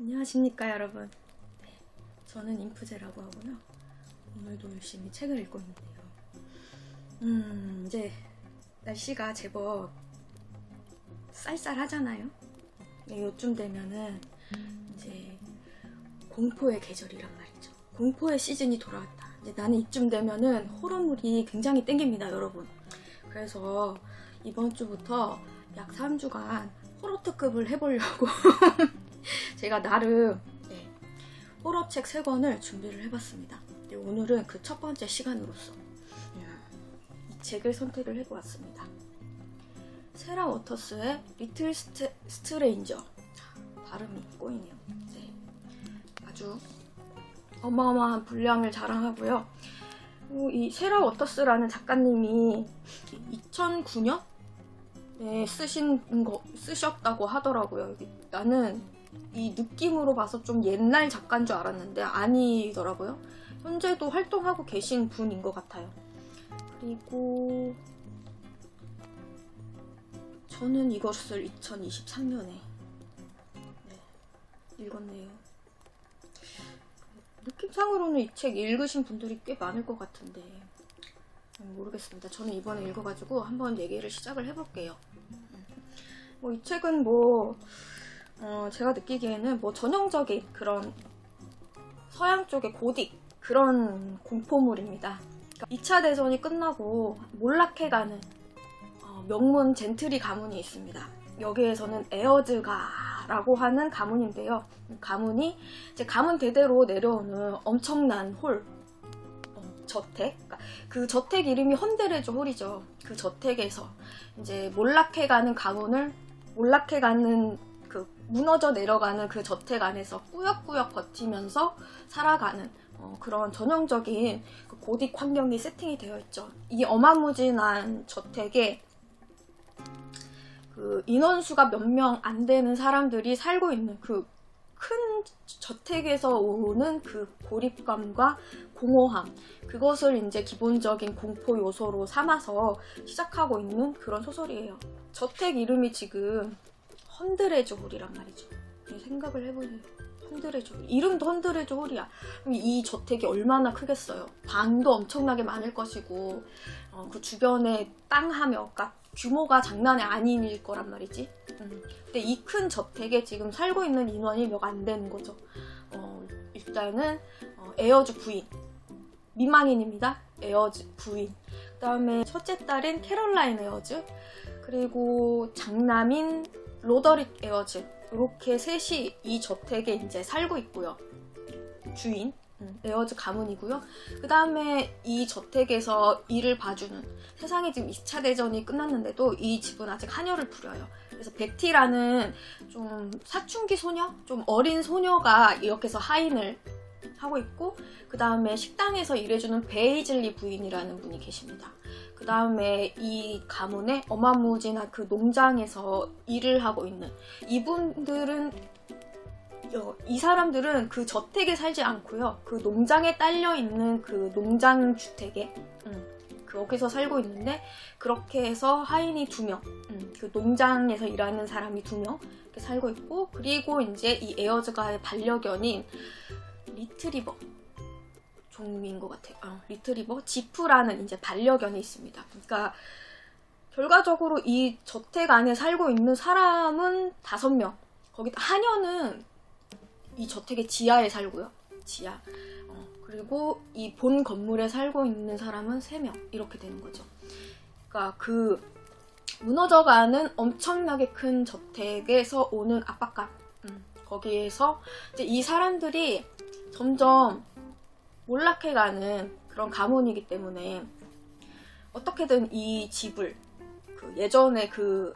안녕하십니까 여러분. 네, 저는 인프제라고 하고요. 오늘도 열심히 책을 읽고 있는데요. 음 이제 날씨가 제법 쌀쌀하잖아요. 네, 요쯤 되면은 이제 공포의 계절이란 말이죠. 공포의 시즌이 돌아왔다. 이제 나는 이쯤 되면은 호러물이 굉장히 땡깁니다 여러분. 그래서 이번 주부터 약 3주간 호러 특급을 해보려고 제가 나름 네, 호러책 3권을 준비를 해봤습니다. 네, 오늘은 그 첫 번째 시간으로서 음, 이 책을 선택을 해보았습니다. 세라 워터스의 리틀 스트, 스트레인저 발음이 꼬이네요. 네, 아주 어마어마한 분량을 자랑하고요. 이 세라 워터스라는 작가님이 2009년 네, 쓰신 거 쓰셨다고 하더라고요. 나는 이 느낌으로 봐서 좀 옛날 작가인 줄 알았는데 아니더라고요. 현재도 활동하고 계신 분인 것 같아요. 그리고 저는 이것을 2023년에 네, 읽었네요. 느낌상으로는 이 책 읽으신 분들이 꽤 많을 것 같은데 음, 모르겠습니다. 저는 이번에 읽어가지고 한번 얘기를 시작을 해볼게요. 뭐 이 책은 뭐 어, 제가 느끼기에는 뭐 전형적인 그런 서양 쪽의 고딕 그런 공포물입니다. 그러니까 2차 대전이 끝나고 몰락해가는 어, 명문 젠트리 가문이 있습니다. 여기에서는 에어즈가라고 하는 가문인데요. 가문이 이제 가문 대대로 내려오는 엄청난 홀 어, 저택. 그러니까 그 저택 이름이 헌데레조 홀이죠. 그 저택에서 이제 몰락해가는 가문을 몰락해가는 그 무너져 내려가는 그 저택 안에서 꾸역꾸역 버티면서 살아가는 어, 그런 전형적인 그 고딕 환경이 세팅이 되어 있죠. 이 어마무진한 저택에 그 인원수가 몇 명 안 되는 사람들이 살고 있는 그 큰 저택에서 오는 그 고립감과 공허함 그것을 이제 기본적인 공포 요소로 삼아서 시작하고 있는 그런 소설이에요. 저택 이름이 지금 헌드레즈 홀이란 말이죠. 생각을 해보니 헌드레즈 홀. 이름도 헌드레즈 홀이야. 이 저택이 얼마나 크겠어요. 방도 엄청나게 많을 것이고 어, 그 주변에 땅하며 그러니까 규모가 장난이 아닐 거란 말이지. 음. 근데 이 큰 저택에 지금 살고 있는 인원이 몇 안 되는 거죠. 어, 일단은 어, 에어즈 부인 미망인입니다. 에어즈 부인. 그 다음에 첫째 딸인 캐롤라인 에어즈 그리고 장남인 로더릭 에어즈 이렇게 셋이 이 저택에 이제 살고 있고요. 주인 음, 에어즈 가문이고요. 그 다음에 이 저택에서 일을 봐주는 세상에 지금 2차 대전이 끝났는데도 이 집은 아직 한여를 부려요. 그래서 베티라는 좀 사춘기 소녀, 좀 어린 소녀가 이렇게 해서 하인을 하고 있고 그 다음에 식당에서 일해주는 베이즐리 부인이라는 분이 계십니다. 그 다음에 이 가문의 어마무진한 그 농장에서 일을 하고 있는 이분들은 어, 이 사람들은 그 저택에 살지 않고요. 그 농장에 딸려 있는 그 농장 주택에 음, 거기서 살고 있는데 그렇게 해서 하인이 두 명, 음, 그 농장에서 일하는 사람이 두 명 살고 있고 그리고 이제 이 에어즈가의 반려견인 리트리버 종류인 것 같아요. 어, 리트리버 지프라는 이제 반려견이 있습니다. 그러니까 결과적으로 이 저택 안에 살고 있는 사람은 다섯 명. 거기 한여는 이 저택의 지하에 살고요. 지하. 어, 그리고 이 본 건물에 살고 있는 사람은 세 명. 이렇게 되는 거죠. 그러니까 그 무너져가는 엄청나게 큰 저택에서 오는 압박감. 음, 거기에서 이제 이 사람들이 점점 몰락해가는 그런 가문이기 때문에 어떻게든 이 집을 그 예전에 그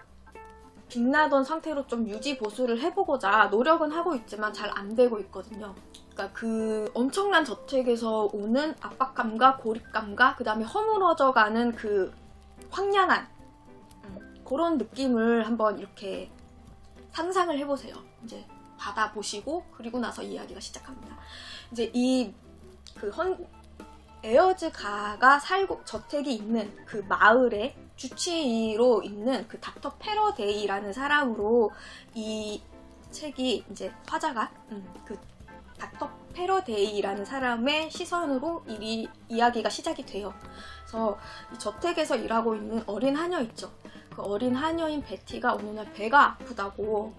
빛나던 상태로 좀 유지 보수를 해보고자 노력은 하고 있지만 잘 안 되고 있거든요. 그러니까 그 엄청난 저택에서 오는 압박감과 고립감과 그 다음에 허물어져가는 그 황량한 음, 그런 느낌을 한번 이렇게 상상을 해보세요. 이제 받아보시고 그리고 나서 이야기가 시작합니다. 이제 이그헌 에어즈 가가 살고 저택이 있는 그 마을의 주치의로 있는 그 닥터 패러데이라는 사람으로 이 책이 이제 화자가 음, 그 닥터 패러데이라는 사람의 시선으로 이 이야기가 시작이 돼요. 그래서 이 저택에서 일하고 있는 어린 하녀 있죠. 그 어린 하녀인 베티가 어느 날 배가 아프다고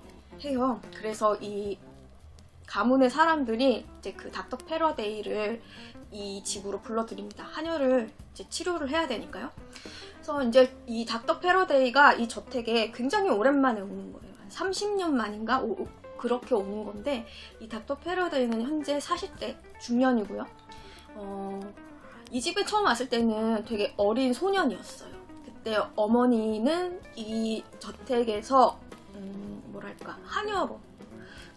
해요. 그래서 이 가문의 사람들이 이제 그 닥터 패러데이를 이 집으로 불러들입니다. 하녀를 이제 치료를 해야 되니까요. 그래서 이제 이 닥터 패러데이가 이 저택에 굉장히 오랜만에 오는 거예요. 한 30년 만인가 오- 오- 그렇게 오는 건데 이 닥터 패러데이는 현재 40대 중년이고요. 어, 이 집에 처음 왔을 때는 되게 어린 소년이었어요. 그때 어머니는 이 저택에서 음, 뭐랄까 하녀로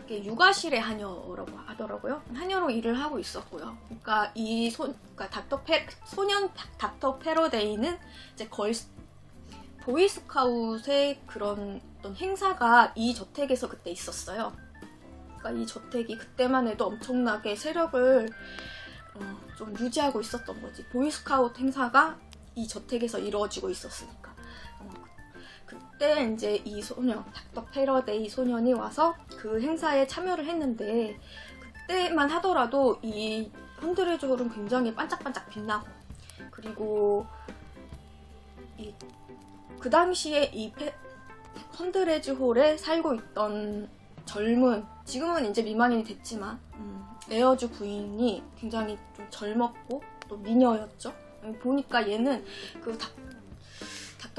그게 육아실의 하녀라고 하더라고요. 하녀로 일을 하고 있었고요. 그러니까 이 소, 그러니까 닥터 페, 소년 닥- 닥터 패러데이는 이제 걸 보이스카웃의 그런 어떤 행사가 이 저택에서 그때 있었어요. 그러니까 이 저택이 그때만 해도 엄청나게 세력을 어, 좀 유지하고 있었던 거지. 보이스카웃 행사가 이 저택에서 이루어지고 있었으니까. 그때 이제 이 소년, 닥터 패러데이 소년이 와서 그 행사에 참여를 했는데 그때만 하더라도 이 헌드레즈 홀은 굉장히 반짝반짝 빛나고 그리고 이 그 당시에 이 페, 헌드레즈 홀에 살고 있던 젊은 지금은 이제 미만인이 됐지만 음, 에어즈 부인이 굉장히 좀 젊었고 또 미녀였죠. 음, 보니까 얘는 그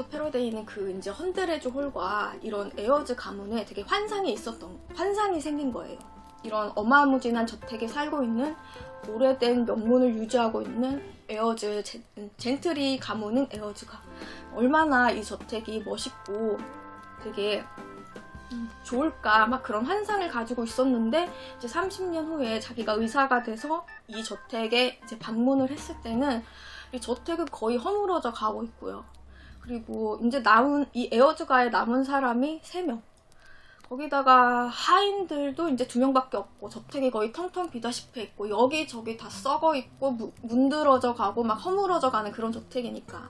닥, 닥터 패러데이는 그 이제 헌드레즈 홀과 이런 에어즈 가문에 되게 환상이 있었던 환상이 생긴 거예요. 이런 어마무진한 저택에 살고 있는 오래된 명문을 유지하고 있는 에어즈 젠, 젠트리 가문인 에어즈가 얼마나 이 저택이 멋있고 되게 음, 좋을까 막 그런 환상을 가지고 있었는데 이제 30년 후에 자기가 의사가 돼서 이 저택에 이제 방문을 했을 때는 이 저택은 거의 허물어져 가고 있고요. 그리고 이제 남은 이 에어즈가에 남은 사람이 3명. 거기다가 하인들도 이제 두 명밖에 없고 저택이 거의 텅텅 비다시피 있고 여기저기 다 썩어 있고 무- 문드러져 가고 막 허물어져 가는 그런 저택이니까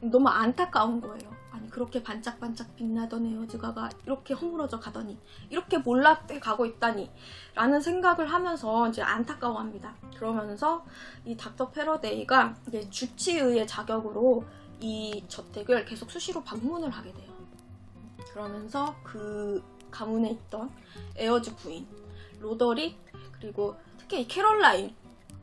너무 안타까운 거예요. 아니 그렇게 반짝반짝 빛나던 에어즈가가 이렇게 허물어져 가더니 이렇게 몰락돼 가고 있다니 라는 생각을 하면서 이제 안타까워합니다. 그러면서 이 닥터 패러데이가 이제 주치의의 자격으로 이 저택을 계속 수시로 방문을 하게 돼요. 그러면서 그 가문에 있던 에어즈 부인, 로더릭, 그리고 특히 이 캐롤라인,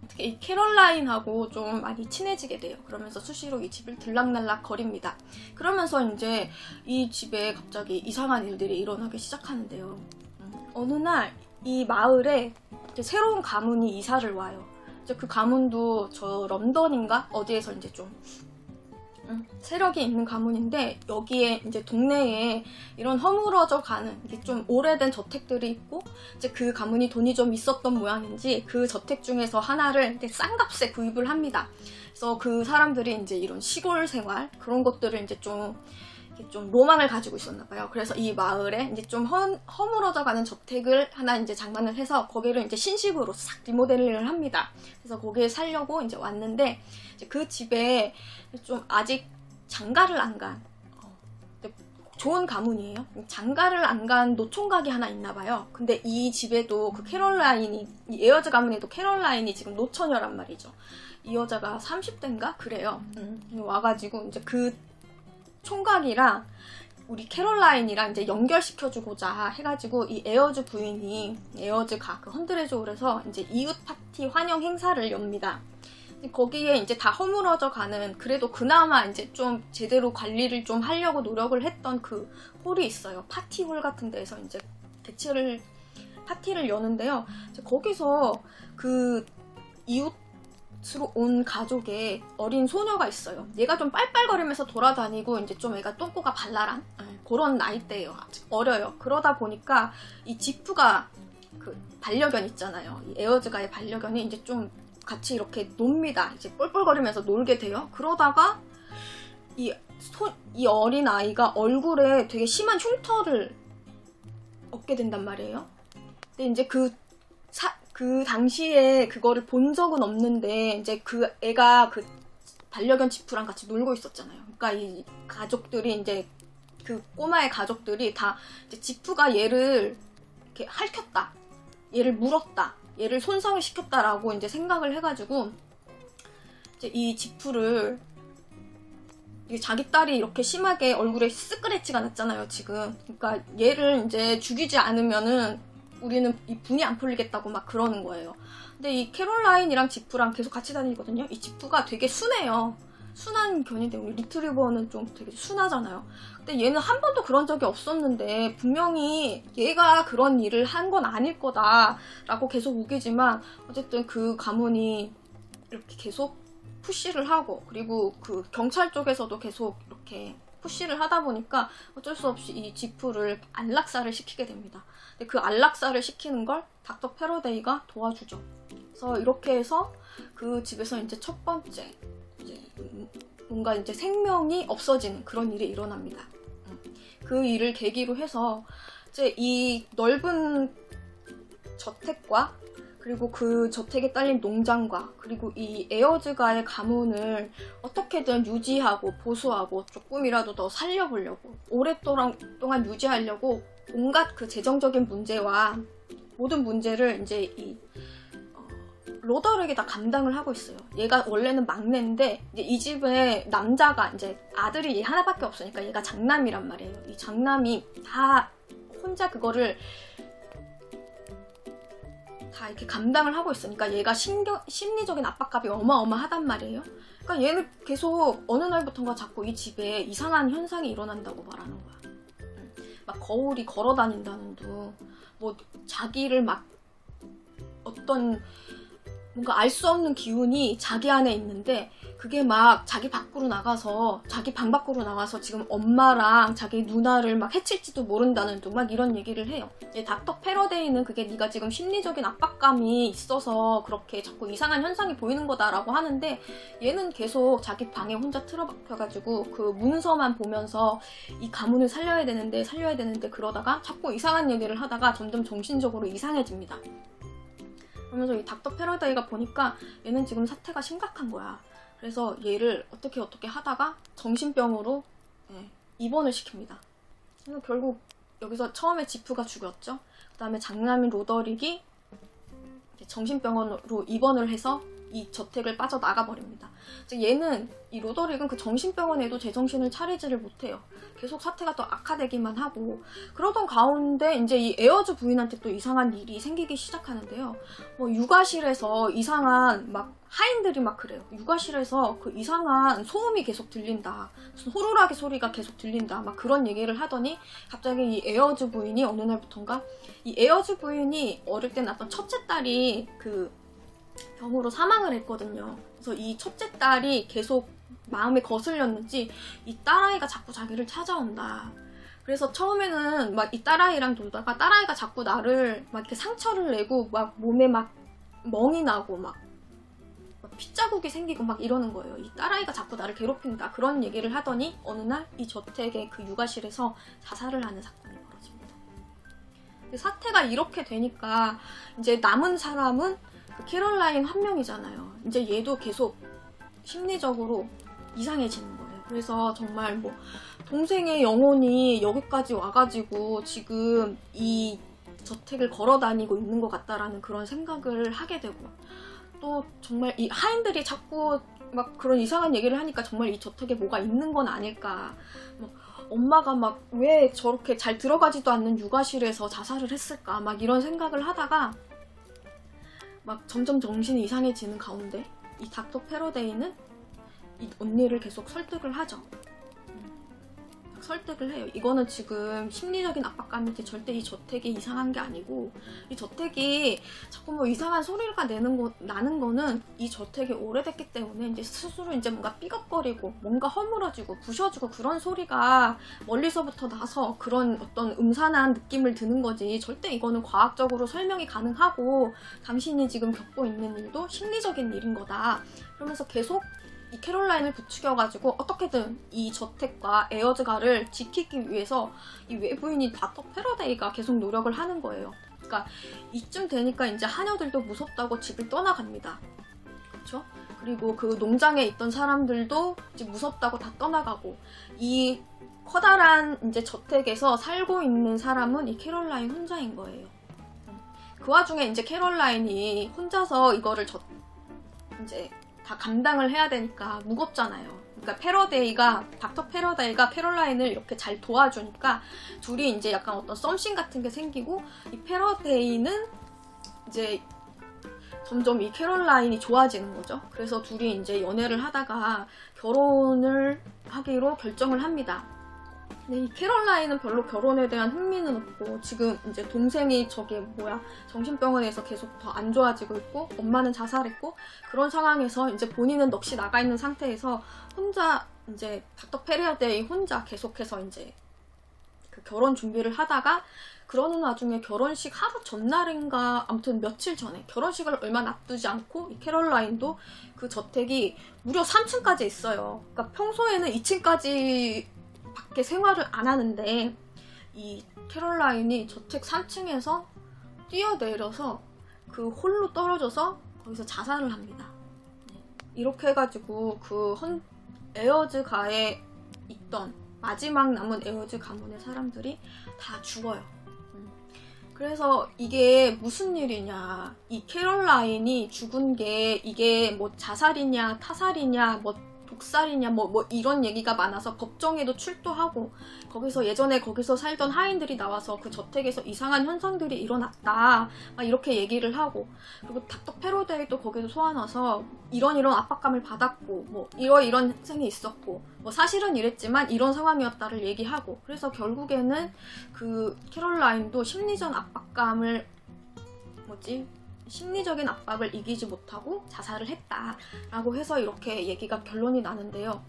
특히 이 캐롤라인하고 좀 많이 친해지게 돼요. 그러면서 수시로 이 집을 들락날락 거립니다. 그러면서 이제 이 집에 갑자기 이상한 일들이 일어나기 시작하는데요. 음, 어느 날 이 마을에 새로운 가문이 이사를 와요. 그 가문도 저 런던인가 어디에서 이제 좀 음, 세력이 있는 가문인데 여기에 이제 동네에 이런 허물어져 가는 좀 오래된 저택들이 있고 이제 그 가문이 돈이 좀 있었던 모양인지 그 저택 중에서 하나를 싼 값에 구입을 합니다. 그래서 그 사람들이 이제 이런 시골 생활 그런 것들을 이제 좀 좀 로망을 가지고 있었나 봐요. 그래서 이 마을에 이제 좀 허, 허물어져 가는 저택을 하나 이제 장만을 해서 거기를 이제 신식으로 싹 리모델링을 합니다. 그래서 거기에 살려고 이제 왔는데 이제 그 집에 좀 아직 장가를 안 간, 어, 좋은 가문이에요. 장가를 안 간 노총각이 하나 있나 봐요. 근데 이 집에도 그 캐롤라인이, 이 에어즈 가문에도 캐롤라인이 지금 노처녀란 말이죠. 이 여자가 30대인가? 그래요. 음, 와가지고 이제 그 총각이랑 우리 캐롤라인이랑 이제 연결시켜주고자 해가지고 이 에어즈 부인이 에어즈가 그 헌드레즈홀에서 이제 이웃 파티 환영 행사를 엽니다. 거기에 이제 다 허물어져 가는 그래도 그나마 이제 좀 제대로 관리를 좀 하려고 노력을 했던 그 홀이 있어요. 파티홀 같은 데서 이제 대체를 파티를 여는데요. 거기서 그 이웃 으로 온 가족의 어린 소녀가 있어요. 얘가 좀 빨빨거리면서 돌아다니고 이제 좀 애가 똥꼬가 발랄한 예, 그런 나이대예요. 아직 어려요. 그러다 보니까 이 지프가 그 반려견 있잖아요. 이 에어즈가의 반려견이 이제 좀 같이 이렇게 놉니다. 이제 뻘뻘거리면서 놀게 돼요. 그러다가 이, 소, 이 어린 아이가 얼굴에 되게 심한 흉터를 얻게 된단 말이에요. 근데 이제 그, 사, 그 당시에 그거를 본 적은 없는데 이제 그 애가 그 반려견 지프랑 같이 놀고 있었잖아요. 그러니까 이 가족들이 이제 그 꼬마의 가족들이 다 이제 지프가 얘를 이렇게 핥혔다. 얘를 물었다. 얘를 손상을 시켰다라고 이제 생각을 해가지고 이제 이 지프를 자기 딸이 이렇게 심하게 얼굴에 스크래치가 났잖아요, 지금. 그러니까 얘를 이제 죽이지 않으면은 우리는 이 분이 안 풀리겠다고 막 그러는 거예요. 근데 이 캐롤라인이랑 지프랑 계속 같이 다니거든요. 이 지프가 되게 순해요. 순한 견인데 우리 리트리버는 좀 되게 순하잖아요. 근데 얘는 한 번도 그런 적이 없었는데 분명히 얘가 그런 일을 한 건 아닐 거다라고 계속 우기지만 어쨌든 그 가문이 이렇게 계속 푸시를 하고 그리고 그 경찰 쪽에서도 계속 이렇게 푸시를 하다 보니까 어쩔 수 없이 이 지프를 안락사를 시키게 됩니다. 근데 그 안락사를 시키는 걸 닥터 패러데이가 도와주죠. 그래서 이렇게 해서 그 집에서 이제 첫 번째 이제 뭔가 이제 생명이 없어지는 그런 일이 일어납니다. 음. 그 일을 계기로 해서 이제 이 넓은 저택과 그리고 그 저택에 딸린 농장과 그리고 이 에어즈가의 가문을 어떻게든 유지하고 보수하고 조금이라도 더 살려보려고 오랫동안 동안 유지하려고 온갖 그 재정적인 문제와 모든 문제를 이제 이 어, 로더에게 다 감당을 하고 있어요. 얘가 원래는 막내인데 이 집에 남자가 이제 아들이 얘 하나밖에 없으니까 얘가 장남이란 말이에요. 이 장남이 다 혼자 그거를 다 이렇게 감당을 하고 있으니까 얘가 신경, 심리적인 압박감이 어마어마하단 말이에요. 그러니까 얘는 계속 어느 날부턴가 자꾸 이 집에 이상한 현상이 일어난다고 말하는 거야. 음, 막 거울이 걸어 다닌다는 둥, 뭐 자기를 막 어떤 뭔가 알 수 없는 기운이 자기 안에 있는데 그게 막 자기 밖으로 나가서 자기 방 밖으로 나가서 지금 엄마랑 자기 누나를 막 해칠지도 모른다는 둥 막 이런 얘기를 해요. 이 닥터 패러데이는 그게 네가 지금 심리적인 압박감이 있어서 그렇게 자꾸 이상한 현상이 보이는 거다라고 하는데 얘는 계속 자기 방에 혼자 틀어박혀가지고 그 문서만 보면서 이 가문을 살려야 되는데 살려야 되는데 그러다가 자꾸 이상한 얘기를 하다가 점점 정신적으로 이상해집니다. 그러면서 이 닥터 패러다이가 보니까 얘는 지금 사태가 심각한 거야. 그래서 얘를 어떻게 어떻게 하다가 정신병으로 예, 입원을 시킵니다. 그래서 결국 여기서 처음에 지프가 죽였죠. 그 다음에 장남인 로더릭이 정신병원으로 입원을 해서 이 저택을 빠져나가 버립니다. 즉 얘는 이 로더릭은 그 정신병원에도 제정신을 차리지를 못해요. 계속 사태가 더 악화되기만 하고 그러던 가운데 이제 이 에어즈 부인한테 또 이상한 일이 생기기 시작하는데요. 뭐 육아실에서 이상한 막 하인들이 막 그래요. 육아실에서 그 이상한 소음이 계속 들린다. 호루라기 소리가 계속 들린다. 막 그런 얘기를 하더니 갑자기 이 에어즈 부인이 어느 날부턴가 이 에어즈 부인이 어릴 때 낳았던 첫째 딸이 그 병으로 사망을 했거든요. 그래서 이 첫째 딸이 계속 마음에 거슬렸는지 이 딸아이가 자꾸 자기를 찾아온다. 그래서 처음에는 막 이 딸아이랑 놀다가 딸아이가 자꾸 나를 막 이렇게 상처를 내고 막 몸에 막 멍이 나고 막, 막 핏자국이 생기고 막 이러는 거예요. 이 딸아이가 자꾸 나를 괴롭힌다. 그런 얘기를 하더니 어느 날 이 저택의 그 육아실에서 자살을 하는 사건이 벌어집니다. 사태가 이렇게 되니까 이제 남은 사람은 그 캐럴라인 한 명이잖아요. 이제 얘도 계속 심리적으로 이상해지는 거예요. 그래서 정말 뭐 동생의 영혼이 여기까지 와가지고 지금 이 저택을 걸어 다니고 있는 것 같다라는 그런 생각을 하게 되고 또 정말 이 하인들이 자꾸 막 그런 이상한 얘기를 하니까 정말 이 저택에 뭐가 있는 건 아닐까. 뭐 엄마가 막 왜 저렇게 잘 들어가지도 않는 육아실에서 자살을 했을까. 막 이런 생각을 하다가 막 점점 정신이 이상해지는 가운데 이 닥터 패러데이는 이 언니를 계속 설득을 하죠. 음, 설득을 해요. 이거는 지금 심리적인 압박감인지 절대 이 저택이 이상한 게 아니고 이 저택이 자꾸 뭐 이상한 소리가 내는 거 나는 거는 이 저택이 오래됐기 때문에 이제 스스로 이제 뭔가 삐걱거리고 뭔가 허물어지고 부셔지고 그런 소리가 멀리서부터 나서 그런 어떤 음산한 느낌을 드는 거지 절대 이거는 과학적으로 설명이 가능하고 당신이 지금 겪고 있는 일도 심리적인 일인 거다. 그러면서 계속 이 캐롤라인을 부추겨가지고 어떻게든 이 저택과 에어즈가를 지키기 위해서 이 외부인인 닥터 패러데이가 계속 노력을 하는 거예요. 그러니까 이쯤 되니까 이제 하녀들도 무섭다고 집을 떠나갑니다. 그렇죠? 그리고 그 농장에 있던 사람들도 이제 무섭다고 다 떠나가고 이 커다란 이제 저택에서 살고 있는 사람은 이 캐롤라인 혼자인 거예요. 그 와중에 이제 캐롤라인이 혼자서 이거를 저, 이제 다 감당을 해야 되니까 무겁잖아요. 그러니까 패러데이가 닥터 패러데이가 캐롤라인을 이렇게 잘 도와주니까 둘이 이제 약간 어떤 썸씽 같은 게 생기고 이 패러데이는 이제 점점 이 캐롤라인이 좋아지는 거죠. 그래서 둘이 이제 연애를 하다가 결혼을 하기로 결정을 합니다. 근데 이 캐롤라인은 별로 결혼에 대한 흥미는 없고 지금 이제 동생이 저게 뭐야 정신병원에서 계속 더 안 좋아지고 있고 엄마는 자살했고 그런 상황에서 이제 본인은 넋이 나가 있는 상태에서 혼자 이제 닥터 페리어데이 혼자 계속해서 이제 그 결혼 준비를 하다가 그러는 와중에 결혼식 하루 전날인가 아무튼 며칠 전에 결혼식을 얼마 놔두지 않고 이 캐롤라인도 그 저택이 무려 3층까지 있어요. 그러니까 평소에는 2층까지 밖에 생활을 안 하는데 이 캐롤라인이 저택 3층에서 뛰어내려서 그 홀로 떨어져서 거기서 자살을 합니다. 네. 이렇게 해가지고 그 헌, 에어즈 가에 있던 마지막 남은 에어즈 가문의 사람들이 다 죽어요. 음. 그래서 이게 무슨 일이냐. 이 캐롤라인이 죽은 게 이게 뭐 자살이냐, 타살이냐, 뭐 독살이냐, 뭐, 뭐 이런 얘기가 많아서 법정에도 출두하고 거기서 예전에 거기서 살던 하인들이 나와서 그 저택에서 이상한 현상들이 일어났다. 막 이렇게 얘기를 하고 그리고 닥터 페로데이도 거기서 소환와서 이런 이런 압박감을 받았고 뭐 이런 이런 생이 있었고 뭐 사실은 이랬지만 이런 상황이었다를 얘기하고 그래서 결국에는 그 캐롤라인도 심리적 압박감을 뭐지 심리적인 압박을 이기지 못하고 자살을 했다라고 해서 이렇게 얘기가 결론이 나는데요.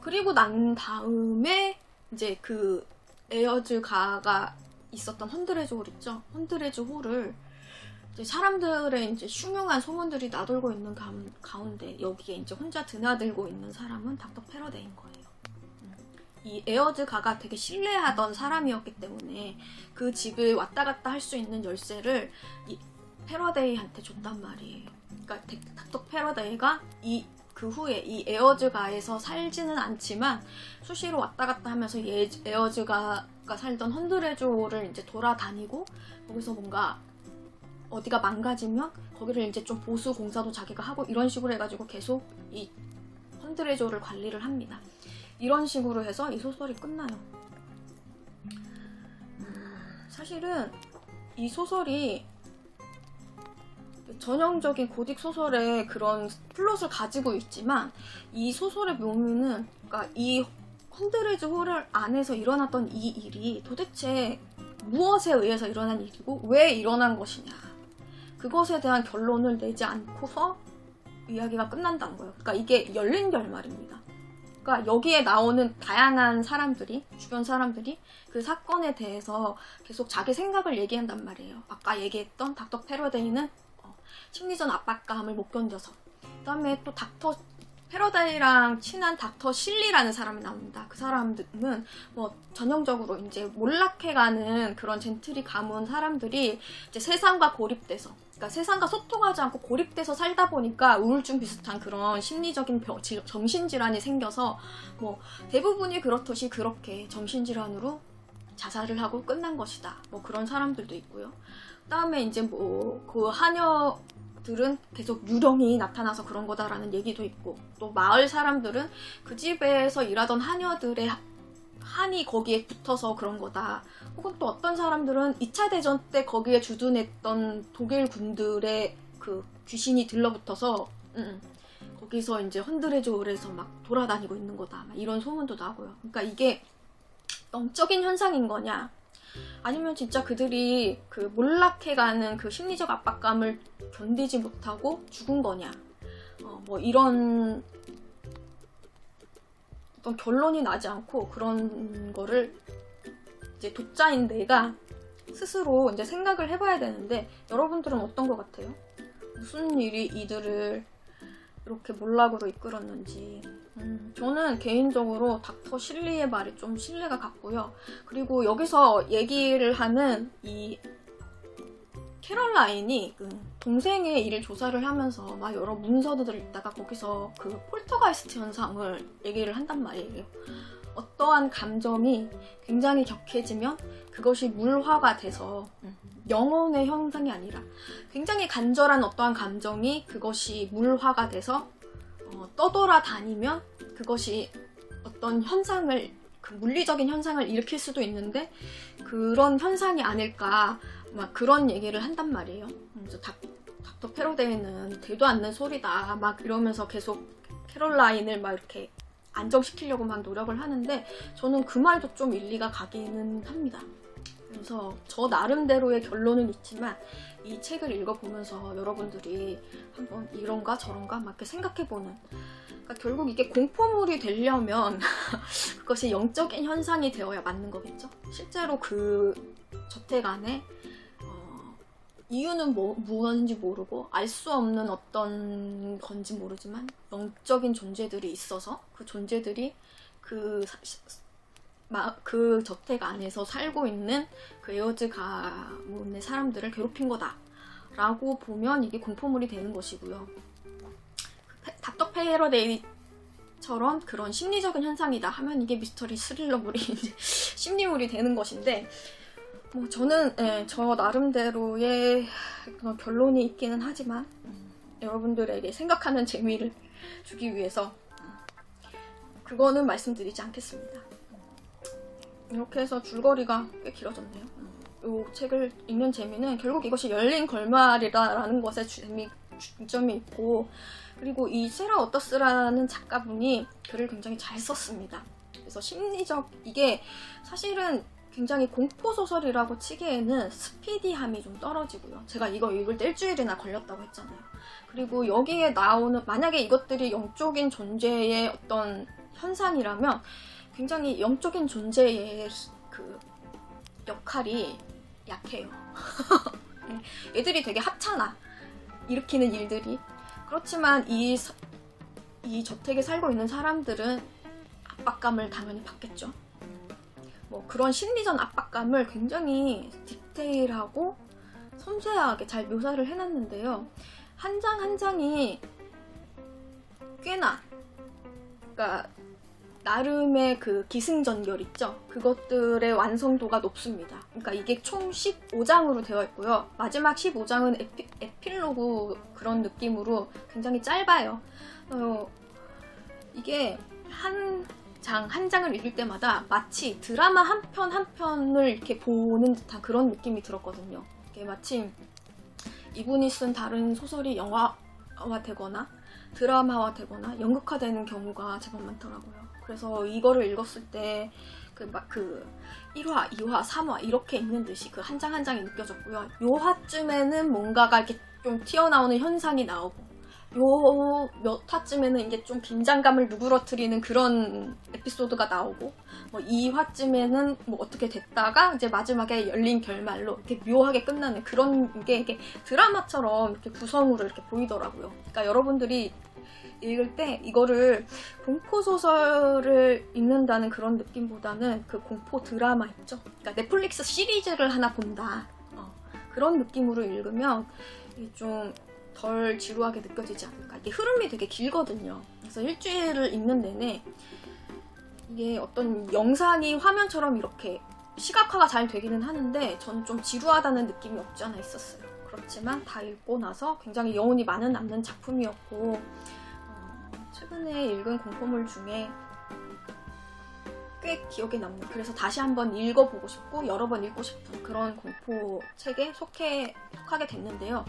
그리고 난 다음에 이제 그 에어즈 가가 있었던 헌드레즈 홀 있죠. 헌드레즈 홀을 이제 사람들의 이제 흉흉한 소문들이 나돌고 있는 가운- 가운데 여기에 이제 혼자 드나들고 있는 사람은 닥터 패러데인 거예요. 음. 이 에어즈 가가 되게 신뢰하던 사람이었기 때문에 그 집을 왔다 갔다 할 수 있는 열쇠를 이 패러데이한테 줬단 말이에요. 그러니까 데- 닥터 패러데이가 이 그 후에 이 에어즈가에서 살지는 않지만 수시로 왔다 갔다 하면서 이 에- 에어즈가가 살던 헌드레조를 이제 돌아다니고 거기서 뭔가 어디가 망가지면 거기를 이제 좀 보수 공사도 자기가 하고 이런 식으로 해가지고 계속 이 헌드레조를 관리를 합니다. 이런 식으로 해서 이 소설이 끝나요. 음, 사실은 이 소설이 전형적인 고딕 소설의 그런 플롯을 가지고 있지만 이 소설의 묘미는 그러니까 이 헌드레즈 홀을 안에서 일어났던 이 일이 도대체 무엇에 의해서 일어난 일이고 왜 일어난 것이냐 그것에 대한 결론을 내지 않고서 이야기가 끝난다는 거예요. 그러니까 이게 열린 결말입니다. 그러니까 여기에 나오는 다양한 사람들이 주변 사람들이 그 사건에 대해서 계속 자기 생각을 얘기한단 말이에요. 아까 얘기했던 닥터 패러데이는 어, 심리적 압박감을 못 견뎌서 그 다음에 또 닥터 패러다이랑 친한 닥터 실리라는 사람이 나옵니다. 그 사람은 뭐 전형적으로 이제 몰락해가는 그런 젠틀이 가문 사람들이 이제 세상과 고립돼서 그러니까 세상과 소통하지 않고 고립돼서 살다 보니까 우울증 비슷한 그런 심리적인 병, 질- 정신질환이 생겨서 뭐 대부분이 그렇듯이 그렇게 정신질환으로 자살을 하고 끝난 것이다. 뭐 그런 사람들도 있고요. 그다음에 이제 뭐 그 하녀 들은 계속 유령이 나타나서 그런 거다라는 얘기도 있고 또 마을 사람들은 그 집에서 일하던 하녀들의 하- 한이 거기에 붙어서 그런 거다. 혹은 또 어떤 사람들은 2차 대전 때 거기에 주둔했던 독일 군들의 그 귀신이 들러붙어서 음, 거기서 이제 헌드레조울에서 막 돌아다니고 있는 거다. 막 이런 소문도 나고요. 그러니까 이게 영적인 현상인 거냐? 아니면 진짜 그들이 그 몰락해가는 그 심리적 압박감을 견디지 못하고 죽은 거냐? 어, 뭐 이런 어떤 결론이 나지 않고 그런 거를 이제 독자인 내가 스스로 이제 생각을 해봐야 되는데 여러분들은 어떤 것 같아요? 무슨 일이 이들을 이렇게 몰락으로 이끌었는지 음, 저는 개인적으로 닥터 실리의 말이 좀 신뢰가 갔고요. 그리고 여기서 얘기를 하는 이 캐럴라인이 그 동생의 일을 조사를 하면서 막 여러 문서들을 읽다가 거기서 그 폴터가이스트 현상을 얘기를 한단 말이에요. 어떠한 감정이 굉장히 격해지면 그것이 물화가 돼서 음, 영혼의 현상이 아니라 굉장히 간절한 어떠한 감정이 그것이 물화가 돼서 어, 떠돌아 다니면 그것이 어떤 현상을 그 물리적인 현상을 일으킬 수도 있는데 그런 현상이 아닐까 막 그런 얘기를 한단 말이에요. 그래서 닥, 닥터 패러데이는 되도 않는 소리다 막 이러면서 계속 캐롤라인을 막 이렇게 안정시키려고 막 노력을 하는데 저는 그 말도 좀 일리가 가기는 합니다. 그래서 저 나름대로의 결론은 있지만 이 책을 읽어보면서 여러분들이 한번 이런가 저런가 막 이렇게 생각해보는 그러니까 결국 이게 공포물이 되려면 그것이 영적인 현상이 되어야 맞는 거겠죠. 실제로 그 저택 안에 어, 이유는 뭐, 무엇인지 모르고 알 수 없는 어떤 건지 모르지만 영적인 존재들이 있어서 그 존재들이 그, 사- 마- 그 저택 안에서 살고 있는 그 에어즈 가문의 사람들을 괴롭힌 거다. 라고 보면 이게 공포물이 되는 것이고요. 페- 닥터 페러데이처럼 그런 심리적인 현상이다 하면 이게 미스터리 스릴러물이 이제 심리물이 되는 것인데 뭐 저는 예, 저 나름대로의 결론이 있기는 하지만 음, 여러분들에게 생각하는 재미를 주기 위해서 음, 그거는 말씀드리지 않겠습니다. 이렇게 해서 줄거리가 꽤 길어졌네요. 이 책을 읽는 재미는 결국 이것이 열린 결말이라는 것에 재미 중점이 있고 그리고 이 세라 어터스라는 작가분이 글을 굉장히 잘 썼습니다. 그래서 심리적 이게 사실은 굉장히 공포 소설이라고 치기에는 스피디함이 좀 떨어지고요. 제가 이거 읽을 때 일주일이나 걸렸다고 했잖아요. 그리고 여기에 나오는 만약에 이것들이 영적인 존재의 어떤 현상이라면 굉장히 영적인 존재의 그 역할이 약해요. 얘들이 되게 합찮아. 일으키는 일들이. 그렇지만 이, 서- 이 저택에 살고 있는 사람들은 압박감을 당연히 받겠죠. 뭐 그런 심리전 압박감을 굉장히 디테일하고 섬세하게 잘 묘사를 해놨는데요. 한 장한 장이 꽤나, 그러니까 나름의 그 기승전결 있죠. 그것들의 완성도가 높습니다. 그러니까 이게 총 15장으로 되어 있고요. 마지막 15장은 에피, 에필로그 그런 느낌으로 굉장히 짧아요. 어, 이게 한 장, 한 장을 읽을 때마다 마치 드라마 한 편 한 편을 이렇게 보는 듯한 그런 느낌이 들었거든요. 이게 마치 이분이 쓴 다른 소설이 영화화 되거나 드라마화 되거나 연극화되는 경우가 제법 많더라고요. 그래서 이거를 읽었을 때 그 막그 1화, 2화, 3화 이렇게 있는 듯이 그 한 장 한 장이 느껴졌고요. 요 화쯤에는 뭔가가 이렇게 좀 튀어나오는 현상이 나오고 요 몇 화쯤에는 이게 좀 긴장감을 누그러뜨리는 그런 에피소드가 나오고 뭐 2화쯤에는 뭐 어떻게 됐다가 이제 마지막에 열린 결말로 이렇게 묘하게 끝나는 그런 게 이게 드라마처럼 이렇게 구성으로 이렇게 보이더라고요. 그러니까 여러분들이 읽을 때 이거를 공포 소설을 읽는다는 그런 느낌보다는 그 공포 드라마 있죠. 그러니까 넷플릭스 시리즈를 하나 본다. 어, 그런 느낌으로 읽으면 좀 덜 지루하게 느껴지지 않을까. 이게 흐름이 되게 길거든요. 그래서 일주일을 읽는 내내 이게 어떤 영상이 화면처럼 이렇게 시각화가 잘 되기는 하는데 저는 좀 지루하다는 느낌이 없지 않아 있었어요. 그렇지만 다 읽고 나서 굉장히 여운이 많은 남는 작품이었고 어, 최근에 읽은 공포물 중에 꽤 기억에 남는 그래서 다시 한번 읽어보고 싶고 여러 번 읽고 싶은 그런 공포 책에 속해 속하게 됐는데요.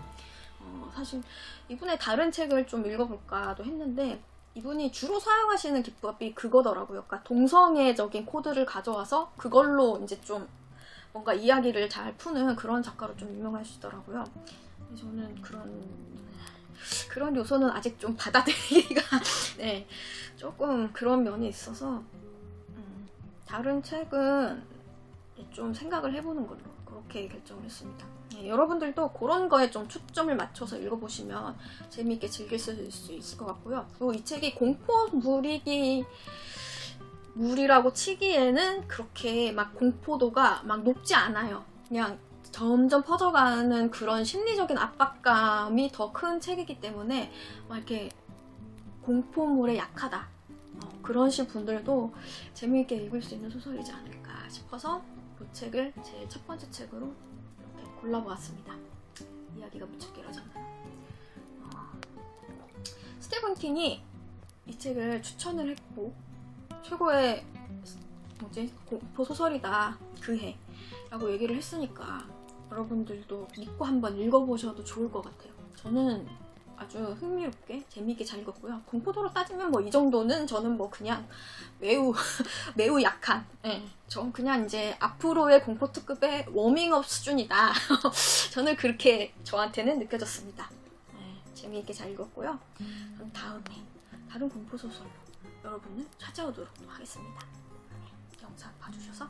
어, 사실 이분의 다른 책을 좀 읽어볼까도 했는데 이분이 주로 사용하시는 기법이 그거더라고요. 그러니까 동성애적인 코드를 가져와서 그걸로 이제 좀 뭔가 이야기를 잘 푸는 그런 작가로 좀 유명하시더라고요. 저는 그런 그런 요소는 아직 좀 받아들이기가 네 조금 그런 면이 있어서 음, 다른 책은 좀 생각을 해보는 걸로 그렇게 결정을 했습니다. 네, 여러분들도 그런 거에 좀 초점을 맞춰서 읽어보시면 재미있게 즐길 수 있을 것 같고요. 그리고 이 책이 공포물이기 물이라고 치기에는 그렇게 막 공포도가 막 높지 않아요. 그냥 점점 퍼져가는 그런 심리적인 압박감이 더 큰 책이기 때문에 막 이렇게 공포물에 약하다. 어, 그러신 분들도 재미있게 읽을 수 있는 소설이지 않을까 싶어서 이 책을 제 첫 번째 책으로 이렇게 골라보았습니다. 이야기가 무척 길어졌네요. 어, 스테븐 킹이 이 책을 추천을 했고 최고의 뭐지 공포 소설이다 그해 라고 얘기를 했으니까 여러분들도 믿고 한번 읽어보셔도 좋을 것 같아요. 저는 아주 흥미롭게 재미있게 잘 읽었고요. 공포도로 따지면 뭐 이 정도는 저는 뭐 그냥 매우 매우 약한. 예, 전 그냥 이제 앞으로의 공포 특급의 워밍업 수준이다. 저는 그렇게 저한테는 느껴졌습니다. 예, 재미있게 잘 읽었고요. 그럼 다음에 다른 공포 소설로 여러분을 찾아오도록 하겠습니다. 네, 영상 봐주셔서